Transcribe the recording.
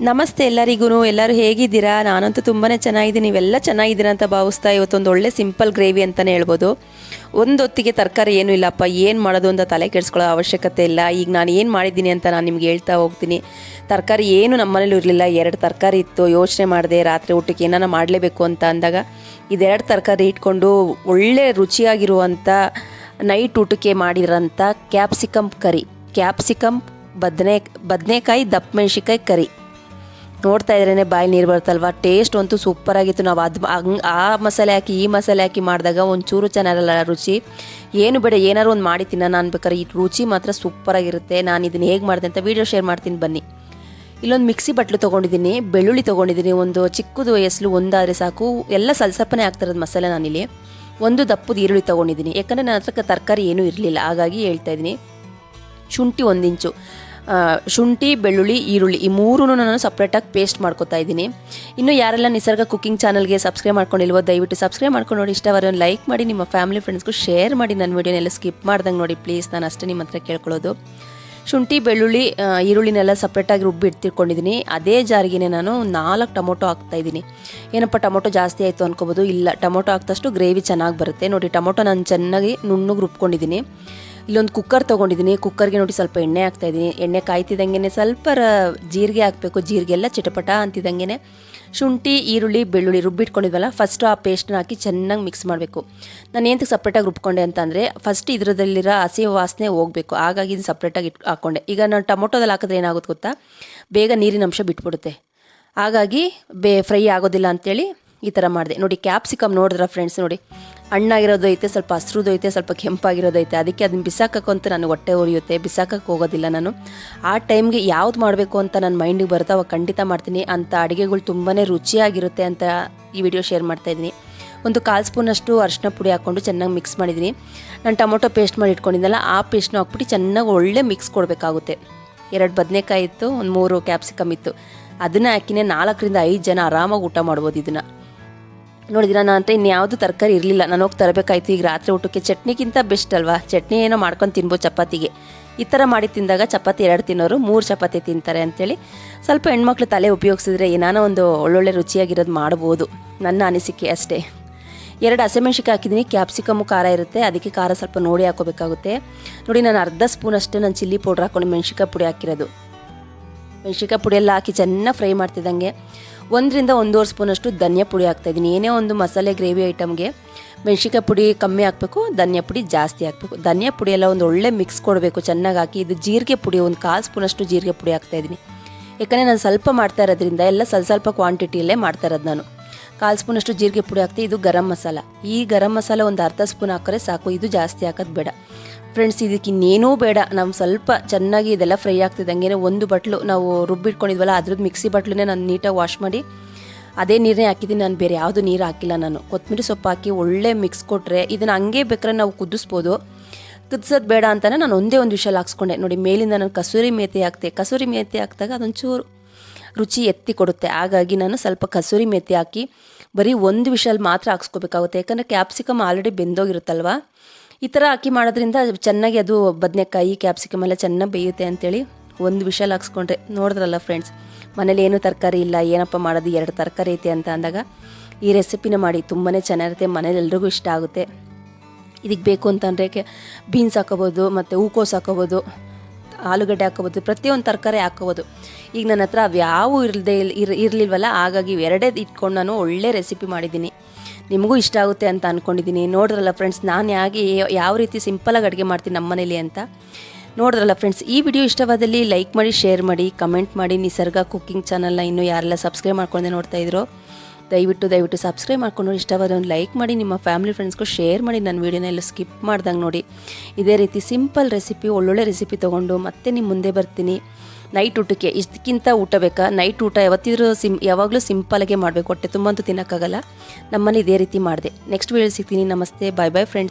ನಮಸ್ತೆ ಎಲ್ಲರಿಗೂ ಎಲ್ಲರೂ ಹೇಗಿದ್ದೀರಾ? ನಾನಂತೂ ತುಂಬಾ ಚೆನ್ನಾಗಿದ್ದೀನಿ. ನೀವೆಲ್ಲ ಚೆನ್ನಾಗಿದ್ದೀರಾ ಅಂತ ಭಾವಿಸ್ತಾ ಇವತ್ತೊಂದು ಒಳ್ಳೆ ಸಿಂಪಲ್ ಗ್ರೇವಿ ಅಂತಲೇ ಹೇಳ್ಬೋದು. ಒಂದೊತ್ತಿಗೆ ತರಕಾರಿ ಏನೂ ಇಲ್ಲಪ್ಪ. ಏನು ಮಾಡೋದು ಅಂತ ತಲೆ ಕೆಡಿಸ್ಕೊಳ್ಳೋ ಅವಶ್ಯಕತೆ ಇಲ್ಲ. ಈಗ ನಾನು ಏನು ಮಾಡಿದ್ದೀನಿ ಅಂತ ನಾನು ನಿಮ್ಗೆ ಹೇಳ್ತಾ ಹೋಗ್ತೀನಿ. ತರಕಾರಿ ಏನು ನಮ್ಮನೇಲಿ ಇರಲಿಲ್ಲ. ಎರಡು ತರಕಾರಿ ಇತ್ತು. ಯೋಚನೆ ಮಾಡಿದೆ ರಾತ್ರಿ ಊಟಕ್ಕೆ ಏನಾನ ಮಾಡಲೇಬೇಕು ಅಂತ ಅಂದಾಗ ಇದೆರಡು ತರಕಾರಿ ಇಟ್ಕೊಂಡು ಒಳ್ಳೆ ರುಚಿಯಾಗಿರುವಂಥ ನೈಟ್ ಊಟಕ್ಕೆ ಮಾಡಿರೋಂಥ ಕ್ಯಾಪ್ಸಿಕಮ್ ಕರಿ. ಕ್ಯಾಪ್ಸಿಕಮ್ ಬದನೆ, ಬದನೆಕಾಯಿ, ದಪ್ಪ ಮೆಣಸಿಕಾಯಿ ಕರಿ. ನೋಡ್ತಾ ಇದ್ರೇ ಬಾಯಿ ನೀರು ಬರುತ್ತಲ್ವ? ಟೇಸ್ಟ್ ಅಂತೂ ಸೂಪರ್ ಆಗಿತ್ತು. ನಾವು ಅದು ಆ ಮಸಾಲೆ ಹಾಕಿ, ಈ ಮಸಾಲೆ ಹಾಕಿ ಮಾಡಿದಾಗ ಒಂಚೂರು ಚೆನ್ನಾಗಿರಲ್ಲ ರುಚಿ. ಏನು ಬೇಡ, ಏನಾದ್ರು ಒಂದು ಮಾಡಿ ತಿನ್ನೋಣ ಅನ್ಬೇಕಾದ್ರೆ ಈ ರುಚಿ ಮಾತ್ರ ಸೂಪರಾಗಿರುತ್ತೆ ನಾನು ಇದನ್ನು ಹೇಗೆ ಮಾಡಿದೆ ಅಂತ ವೀಡಿಯೋ ಶೇರ್ ಮಾಡ್ತೀನಿ ಬನ್ನಿ. ಇಲ್ಲೊಂದು ಮಿಕ್ಸಿ ಬಟ್ಲು ತೊಗೊಂಡಿದ್ದೀನಿ, ಬೆಳ್ಳುಳ್ಳಿ ತೊಗೊಂಡಿದ್ದೀನಿ. ಒಂದು ಚಿಕ್ಕದು ಎಸ್ಲು ಒಂದಾದರೆ ಸಾಕು. ಎಲ್ಲ ಸಲ್ಸಪ್ಪನೇ ಆಗ್ತಿರೋದು ಮಸಾಲೆ ನಾನಿಲ್ಲಿ. ಒಂದು ದಪ್ಪದ ಈರುಳ್ಳಿ ತೊಗೊಂಡಿದ್ದೀನಿ. ಯಾಕಂದರೆ ನನ್ನ ಹತ್ರಕ್ಕೆ ತರಕಾರಿ ಏನೂ ಇರಲಿಲ್ಲ. ಹಾಗಾಗಿ ಹೇಳ್ತಾ ಇದ್ದೀನಿ. ಶುಂಠಿ ಒಂದು ಇಂಚು. ಶುಂಠಿ, ಬೆಳ್ಳುಳ್ಳಿ, ಈರುಳ್ಳಿ ಈ ಮೂರೂ ನಾನು ಸಪ್ರೇಟಾಗಿ ಪೇಸ್ಟ್ ಮಾಡ್ಕೊತಾ ಇದ್ದೀನಿ. ಇನ್ನು ಯಾರೆಲ್ಲ ನಿಸರ್ಗ ಕುಕ್ಕಿಂಗ್ ಚಾನಲ್ಗೆ ಸಬ್ಸ್ಕ್ರೈಬ್ ಮಾಡ್ಕೊಂಡಿಲ್ವೋ, ದಯವಿಟ್ಟು ಸಬ್ಸ್ಕ್ರೈಬ್ ಮಾಡ್ಕೊಂಡು ನೋಡಿ. ಇಷ್ಟವರ ಲೈಕ್ ಮಾಡಿ, ನಿಮ್ಮ ಫ್ಯಾಮಿಲಿ ಫ್ರೆಂಡ್ಸ್ಗೂ ಶೇರ್ ಮಾಡಿ. ನನ್ನ ವೀಡಿಯೋನೆಲ್ಲ ಸ್ಕಿಪ್ ಮಾಡ್ದಂಗೆ ನೋಡಿ ಪ್ಲೀಸ್ ನಾನು ಅಷ್ಟೇ ನಿಮ್ಮ ಹತ್ರ ಕೇಳ್ಕೊಳ್ಳೋದು. ಶುಂಠಿ, ಬೆಳ್ಳುಳ್ಳಿ ಈರುಳ್ಳಿನೆಲ್ಲ ಸಪ್ರೇಟಾಗಿ ರುಬ್ಬಿ ಇಡ್ತಿರ್ಕೊಂಡಿದ್ದೀನಿ ಅದೇ ಜಾರಿಗೆ ನಾನು ನಾಲ್ಕು ಟೊಮೊಟೊ ಹಾಕ್ತಾ ಇದ್ದೀನಿ. ಏನಪ್ಪ, ಟೊಮೊಟೊ ಜಾಸ್ತಿ ಆಯಿತು ಅನ್ಕೋಬೋದು? ಇಲ್ಲ, ಟೊಮೊಟೊ ಹಾಕ್ದಷ್ಟು ಗ್ರೇವಿ ಚೆನ್ನಾಗಿ ಬರುತ್ತೆ. ನೋಡಿ, ಟೊಮೊಟೊ ನಾನು ಚೆನ್ನಾಗಿ ನುಣ್ಣಗೆ ರುಬ್ಕೊಂಡಿದ್ದೀನಿ. ಇಲ್ಲೊಂದು ಕುಕ್ಕರ್ ತೊಗೊಂಡಿದ್ದೀನಿ ಕುಕ್ಕರ್ಗೆ ನೋಡಿ ಸ್ವಲ್ಪ ಎಣ್ಣೆ ಹಾಕ್ತಾ ಇದ್ದೀನಿ ಎಣ್ಣೆ ಕಾಯ್ತಿದ್ದಂಗೆ ಸ್ವಲ್ಪ ಜೀರಿಗೆ ಹಾಕಬೇಕು. ಜೀರಿಗೆ ಎಲ್ಲ ಚಿಟಪಟ ಅಂತಿದ್ದಂಗೆ ಶುಂಠಿ, ಈರುಳ್ಳಿ, ಬೆಳ್ಳುಳ್ಳಿ ರುಬ್ಬಿಟ್ಕೊಂಡಿದ್ವಲ್ಲ ಫಸ್ಟು ಆ ಪೇಸ್ಟ್ನ ಹಾಕಿ ಚೆನ್ನಾಗಿ ಮಿಕ್ಸ್ ಮಾಡಬೇಕು. ನಾನು ಏನಂತ ಸಪ್ರೇಟಾಗಿ ರುಬ್ಕೊಂಡೆ ಅಂತಂದರೆ ಫಸ್ಟ್ ಇದರದಲ್ಲಿರೋ ಹಸಿ ವಾಸನೆ ಹೋಗಬೇಕು. ಹಾಗಾಗಿ ಇದು ಸಪ್ರೇಟಾಗಿ ಇಟ್ ಹಾಕ್ಕೊಂಡೆ ಈಗ ನಾನು ಟೊಮೊಟೊದಲ್ಲಿ ಹಾಕಿದ್ರೆ ಏನಾಗುತ್ತೆ ಗೊತ್ತಾ? ಬೇಗ ನೀರಿನ ಅಂಶ ಬಿಟ್ಬಿಡುತ್ತೆ. ಹಾಗಾಗಿ ಬೇ ಫ್ರೈ ಆಗೋದಿಲ್ಲ ಅಂತೇಳಿ ಈ ಥರ ಮಾಡಿದೆ. ನೋಡಿ ಕ್ಯಾಪ್ಸಿಕಮ್ ನೋಡಿದ್ರ ಫ್ರೆಂಡ್ಸ್ ನೋಡಿ, ಹಣ್ಣಾಗಿರೋದು ಐತೆ, ಸ್ವಲ್ಪ ಹಸ್ರದ್ದು ಐತೆ, ಸ್ವಲ್ಪ ಕೆಂಪಾಗಿರೋದೈತೆ ಅದಕ್ಕೆ ಅದನ್ನ ಬಿಸಾಕಕ್ಕಂತೂ ನಾನು ಹೊಟ್ಟೆ ಉರಿಯುತ್ತೆ. ಬಿಸಾಕಕ್ಕೆ ಹೋಗೋದಿಲ್ಲ ನಾನು. ಆ ಟೈಮ್ಗೆ ಯಾವ್ದು ಮಾಡಬೇಕು ಅಂತ ನನ್ನ ಮೈಂಡಿಗೆ ಬರುತ್ತೋ ಅವಾಗ ಖಂಡಿತ ಮಾಡ್ತೀನಿ. ಅಂಥ ಅಡುಗೆಗಳು ತುಂಬಾ ರುಚಿಯಾಗಿರುತ್ತೆ ಅಂತ ಈ ವಿಡಿಯೋ ಶೇರ್ ಮಾಡ್ತಾ ಇದ್ದೀನಿ. ಒಂದು ಕಾಲು ಸ್ಪೂನಷ್ಟು ಅರಿಶಿನ ಪುಡಿ ಹಾಕ್ಕೊಂಡು ಚೆನ್ನಾಗಿ ಮಿಕ್ಸ್ ಮಾಡಿದ್ದೀನಿ. ನಾನು ಟೊಮೊಟೊ ಪೇಸ್ಟ್ ಮಾಡಿ ಇಟ್ಕೊಂಡಿದ್ದಲ್ಲ ಆ ಪೇಸ್ಟ್ನ ಹಾಕ್ಬಿಟ್ಟು ಚೆನ್ನಾಗಿ ಒಳ್ಳೆ ಮಿಕ್ಸ್ ಕೊಡಬೇಕಾಗುತ್ತೆ. ಎರಡು ಬದನೆಕಾಯಿ ಇತ್ತು, ಒಂದು ಮೂರು ಕ್ಯಾಪ್ಸಿಕಮ್ ಇತ್ತು. ಅದನ್ನ ಹಾಕಿನೇ ನಾಲ್ಕರಿಂದ ಐದು ಜನ ಆರಾಮಾಗಿ ಊಟ ಮಾಡ್ಬೋದು ಇದನ್ನು. ನೋಡಿದಿರ ನಾನು ಅಂತ ಇನ್ಯಾವುದು ತರಕಾರಿ ಇರಲಿಲ್ಲ. ನಾನು ಹೋಗಿ ತರಬೇಕಾಯ್ತು. ಈಗ ರಾತ್ರಿ ಊಟಕ್ಕೆ ಚಟ್ನಿಗಿಂತ ಬೆಸ್ಟ್ ಅಲ್ವಾ? ಚಟ್ನಿ ಏನೋ ಮಾಡ್ಕೊಂಡು ತಿನ್ಬೋದು ಚಪಾತಿಗೆ. ಈ ಥರ ಮಾಡಿ ತಿಂದಾಗ ಚಪಾತಿ ಎರಡು ತಿನ್ನೋರು, ಮೂರು ಚಪಾತಿ ತಿಂತಾರೆ ಅಂಥೇಳಿ ಸ್ವಲ್ಪ ಹೆಣ್ಮಕ್ಳು ತಲೆ ಉಪಯೋಗಿಸಿದ್ರೆ ಏನಾನ ಒಂದು ಒಳ್ಳೊಳ್ಳೆ ರುಚಿಯಾಗಿರೋದು ಮಾಡ್ಬೋದು. ನನ್ನ ಅನಿಸಿಕೆ ಅಷ್ಟೇ. ಎರಡು ಹಸಿಮೆಣ್ಸಿಕಾಯಿ ಹಾಕಿದ್ದೀನಿ ಕ್ಯಾಪ್ಸಿಕಮ್ಮು ಖಾರ ಇರುತ್ತೆ. ಅದಕ್ಕೆ ಖಾರ ಸ್ವಲ್ಪ ನೋಡಿ ಹಾಕೋಬೇಕಾಗುತ್ತೆ. ನೋಡಿ, ನಾನು ಅರ್ಧ ಸ್ಪೂನ್ ಅಷ್ಟೇ, ನಾನು ಚಿಲ್ಲಿ ಪೌಡ್ರ್ ಹಾಕೊಂಡು ಮೆಣ್ಸಿಕಾಯಿ ಪುಡಿ ಹಾಕಿರೋದು. ಮೆಣಸಿನ್ಕಾಯಿ ಪುಡಿ ಎಲ್ಲ ಹಾಕಿ ಚೆನ್ನಾಗಿ ಫ್ರೈ ಮಾಡ್ತಿದ್ದಂಗೆ ಒಂದರಿಂದ ಒಂದೂವರೆ ಸ್ಪೂನಷ್ಟು ಧನಿಯಾ ಪುಡಿ ಹಾಕ್ತಾಯಿದ್ದೀನಿ. ಏನೇ ಒಂದು ಮಸಾಲೆ ಗ್ರೇವಿ ಐಟಮ್ಗೆ ಮೆಣಸಿನ್ಕಾಯಿ ಪುಡಿ ಕಮ್ಮಿ ಹಾಕಬೇಕು, ಧನಿಯಾ ಪುಡಿ ಜಾಸ್ತಿ ಹಾಕಬೇಕು. ಧನಿಯಾ ಪುಡಿ ಎಲ್ಲ ಒಂದು ಒಳ್ಳೆ ಮಿಕ್ಸ್ ಕೊಡಬೇಕು, ಚೆನ್ನಾಗಿ ಹಾಕಿ. ಇದು ಜೀರಿಗೆ ಪುಡಿ, ಒಂದು ಕಾಲು ಸ್ಪೂನಷ್ಟು ಜೀರಿಗೆ ಪುಡಿ ಹಾಕ್ತಾಯಿದ್ದೀನಿ. ಯಾಕಂದರೆ ನಾನು ಸ್ವಲ್ಪ ಮಾಡ್ತಾ ಇರೋದ್ರಿಂದ ಎಲ್ಲ ಸ್ವಲ್ಪ ಸ್ವಲ್ಪ ಕ್ವಾಂಟಿಟಿಯಲ್ಲೇ ಮಾಡ್ತಾ ಇರೋದು ನಾನು. ಕಾಲು ಸ್ಪೂನಷ್ಟು ಜೀರಿಗೆ ಪುಡಿ ಹಾಕ್ತೀನಿ ಇದು ಗರಂ ಮಸಾಲ. ಈ ಗರಂ ಮಸಾಲ ಒಂದು ಅರ್ಧ ಸ್ಪೂನ್ ಹಾಕಿದ್ರೆ ಸಾಕು, ಇದು ಜಾಸ್ತಿ ಹಾಕೋದು ಬೇಡ. ಫ್ರೆಂಡ್ಸ್ ಇದಕ್ಕೆ ಇನ್ನೇನೂ ಬೇಡ. ನಾವು ಸ್ವಲ್ಪ ಚೆನ್ನಾಗಿ ಇದೆಲ್ಲ ಫ್ರೈ ಆಗ್ತಿದ್ದಂಗೆ ಒಂದು ಬಟ್ಲು ನಾವು ರುಬ್ಬಿಟ್ಕೊಂಡಿದ್ವಲ್ಲ ಅದ್ರದ್ದು ಮಿಕ್ಸಿ ಬಟ್ಲನ್ನೇ ನಾನು ನೀಟಾಗಿ ವಾಶ್ ಮಾಡಿ, ಅದೇ ನೀರನ್ನೇ ಹಾಕಿದ್ದೀನಿ ನಾನು ಬೇರೆ ಯಾವುದು ನೀರು ಹಾಕಿಲ್ಲ ನಾನು. ಕೊತ್ತಂಬರಿ ಸೊಪ್ಪು ಹಾಕಿ ಒಳ್ಳೆ ಮಿಕ್ಸ್ ಕೊಟ್ಟರೆ ಇದನ್ನು ಹಂಗೆ ಬೇಕಾದ್ರೆ ನಾವು ಕುದಿಸ್ಬೋದು. ಕುದಿಸೋದು ಬೇಡ ಅಂತಲೇ ನಾನು ಒಂದೇ ಒಂದು ವಿಷಲ್ ಹಾಕ್ಸ್ಕೊಂಡೆ. ನೋಡಿ, ಮೇಲಿಂದ ನಾನು ಕಸೂರಿ ಮೇಥಿ ಹಾಕ್ತೆ. ಕಸೂರಿ ಮೇಥಿ ಹಾಕಿದಾಗ ಅದೊಂಚೂರು ರುಚಿ ಎತ್ತಿ ಕೊಡುತ್ತೆ. ಹಾಗಾಗಿ ನಾನು ಸ್ವಲ್ಪ ಕಸೂರಿ ಮೆಥಿ ಹಾಕಿ ಬರೀ ಒಂದು ವಿಷಲ್ ಮಾತ್ರ ಹಾಕ್ಸ್ಕೋಬೇಕಾಗುತ್ತೆ. ಯಾಕಂದರೆ ಕ್ಯಾಪ್ಸಿಕಮ್ ಆಲ್ರೆಡಿ ಬೆಂದೋಗಿರುತ್ತಲ್ವ? ಈ ಥರ ಅಕ್ಕಿ ಮಾಡೋದ್ರಿಂದ ಚೆನ್ನಾಗಿ ಅದು ಬದನೆಕಾಯಿ ಕ್ಯಾಪ್ಸಿಕಮ್ ಎಲ್ಲ ಚೆನ್ನಾಗಿ ಬೇಯುತ್ತೆ ಅಂತೇಳಿ ಒಂದು ವಿಷಲ್ ಹಾಕ್ಸ್ಕೊಂಡ್ರೆ. ನೋಡಿದ್ರಲ್ಲ ಫ್ರೆಂಡ್ಸ್ ಮನೇಲಿ ಏನು ತರಕಾರಿ ಇಲ್ಲ, ಏನಪ್ಪ ಮಾಡೋದು, ಎರಡು ತರಕಾರಿ ಐತೆ ಅಂತ ಅಂದಾಗ ಈ ರೆಸಿಪಿನ ಮಾಡಿ ತುಂಬಾ ಚೆನ್ನಾಗಿರುತ್ತೆ, ಮನೇಲಿ ಎಲ್ರಿಗೂ ಇಷ್ಟ ಆಗುತ್ತೆ. ಇದಕ್ಕೆ ಬೇಕು ಅಂತಂದರೆ ಬೀನ್ಸ್ ಹಾಕೋಬೋದು, ಮತ್ತು ಹೂಕೋಸು ಹಾಕೋಬೋದು. ಆಲೂಗಡ್ಡೆ ಹಾಕೋಬೋದು ಪ್ರತಿಯೊಂದು ತರಕಾರಿ ಹಾಕೋಬೋದು ಈಗ ನನ್ನ ಹತ್ರ ಅವ್ಯಾವು ಇರದೆ ಇರ್ ಇರಲಿಲ್ವಲ್ಲ, ಹಾಗಾಗಿ ಎರಡೇ ಇಟ್ಕೊಂಡು ನಾನು ಒಳ್ಳೆ ರೆಸಿಪಿ ಮಾಡಿದ್ದೀನಿ. ನಿಮಗೂ ಇಷ್ಟ ಆಗುತ್ತೆ ಅಂತ ಅಂದ್ಕೊಂಡಿದ್ದೀನಿ ನೋಡ್ರಲ್ಲ ಫ್ರೆಂಡ್ಸ್ ನಾನು ಹೇಗೆ ಯಾವ ರೀತಿ ಸಿಂಪಲಾಗಿ ಅಡುಗೆ ಮಾಡ್ತೀನಿ ನಮ್ಮ ಮನೇಲಿ ಅಂತ. ನೋಡಿದ್ರಲ್ಲ ಫ್ರೆಂಡ್ಸ್ ಈ ವಿಡಿಯೋ ಇಷ್ಟವಾದಲ್ಲಿ ಲೈಕ್ ಮಾಡಿ ಶೇರ್ ಮಾಡಿ ಕಮೆಂಟ್ ಮಾಡಿ. ನಿಸರ್ಗ ಕುಕ್ಕಿಂಗ್ ಚಾನಲ್ನ ಇನ್ನೂ ಯಾರೆಲ್ಲ ಸಬ್ಸ್ಕ್ರೈಬ್ ಮಾಡ್ಕೊಂಡೆ ನೋಡ್ತಾ ಇದ್ರು ದಯವಿಟ್ಟು ದಯವಿಟ್ಟು ಸಬ್ಸ್ಕ್ರೈಬ್ ಮಾಡ್ಕೊಂಡು ಇಷ್ಟವಾದ ಒಂದು ಲೈಕ್ ಮಾಡಿ, ನಿಮ್ಮ ಫ್ಯಾಮಿಲಿ ಫ್ರೆಂಡ್ಸ್ಗೂ ಶೇರ್ ಮಾಡಿ ನನ್ನ ವೀಡಿಯೋನ ಎಲ್ಲ ಸ್ಕಿಪ್ ಮಾಡ್ದಂಗೆ ನೋಡಿ. ಇದೇ ರೀತಿ ಸಿಂಪಲ್ ರೆಸಿಪಿ ಒಳ್ಳೊಳ್ಳೆ ರೆಸಿಪಿ ತೊಗೊಂಡು ಮತ್ತೆ ನಿಮ್ಮ ಮುಂದೆ ಬರ್ತೀನಿ. ನೈಟ್ ಊಟಕ್ಕೆ ಇದಕ್ಕಿಂತ ಊಟ ಬೇಕಾ? ನೈಟ್ ಊಟ ಯಾವತ್ತಿದ್ರೂ ಸಿಂ ಯಾವಾಗಲೂ ಸಿಂಪಲಾಗೆ ಮಾಡಬೇಕು. ಹೊಟ್ಟೆ ತುಂಬಂತೂ ತಿನ್ನೋಕ್ಕಾಗಲ್ಲ. ನಮ್ಮಲ್ಲಿ ಇದೇ ರೀತಿ ಮಾಡಿದೆ. ನೆಕ್ಸ್ಟ್ ವೀಡಿಯೋ ಸಿಗ್ತೀನಿ. ನಮಸ್ತೆ. ಬಾಯ್ ಬಾಯ್ ಫ್ರೆಂಡ್ಸ್